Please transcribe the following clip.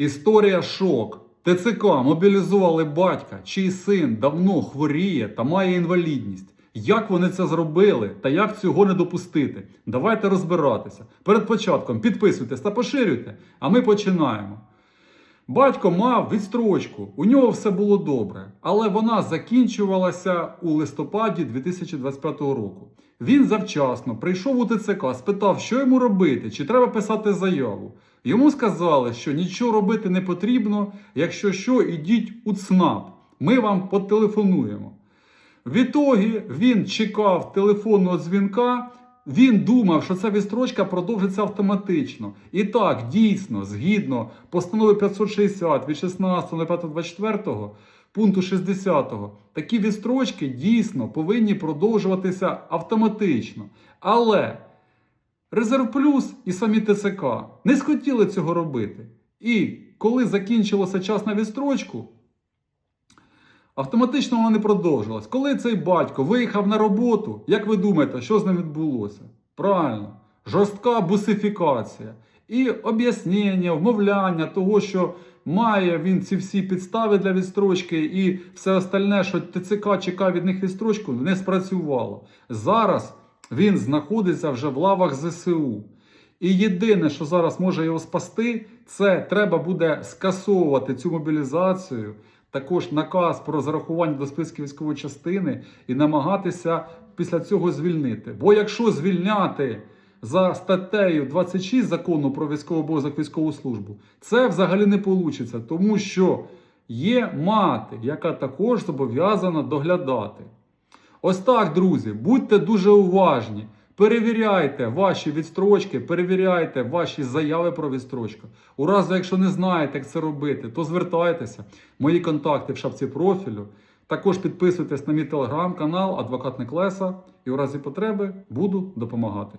Історія шок. ТЦК мобілізували батька, чий син давно хворіє та має інвалідність. Як вони це зробили та як цього не допустити? Давайте розбиратися. Перед початком підписуйтесь та поширюйте, а ми починаємо. Батько мав відстрочку, у нього все було добре, але вона закінчувалася у листопаді 2025 року. Він завчасно прийшов у ТЦК, спитав, що йому робити, чи треба писати заяву. Йому сказали, що нічого робити не потрібно, якщо що, ідіть у ЦНАП, ми вам потелефонуємо. Відтоді він чекав телефонного дзвінка. Він думав, що ця відстрочка продовжиться автоматично. І так, дійсно, згідно постанови 560 від 16.05.24 пункту 60, такі відстрочки дійсно повинні продовжуватися автоматично. Але Резерв Плюс і самі ТЦК не схотіли цього робити. І коли закінчилося час на відстрочку, Автоматично вона не продовжилась. Коли цей батько виїхав на роботу, як ви думаєте, що з ним відбулося? Правильно, жорстка бусифікація і об'яснення, вмовляння того, що має він ці всі підстави для відстрочки, і все остальне, що ТЦК чекає від них відстрочку, не спрацювало. Зараз він знаходиться вже в лавах ЗСУ. І єдине, що зараз може його спасти, це треба буде скасовувати цю мобілізацію, також наказ про зарахування до списків військової частини і намагатися після цього звільнити. Бо якщо звільняти за статтею 26 закону про військовий обов'язок військову службу, це взагалі не вийде, тому що є мати, яка також зобов'язана доглядати. Ось так, друзі, будьте дуже уважні. Перевіряйте ваші відстрочки, перевіряйте ваші заяви про відстрочку. У разі, якщо не знаєте, як це робити, то звертайтеся. Мої контакти в шапці профілю. Також підписуйтесь на мій телеграм-канал Адвокат Неклеса і у разі потреби буду допомагати.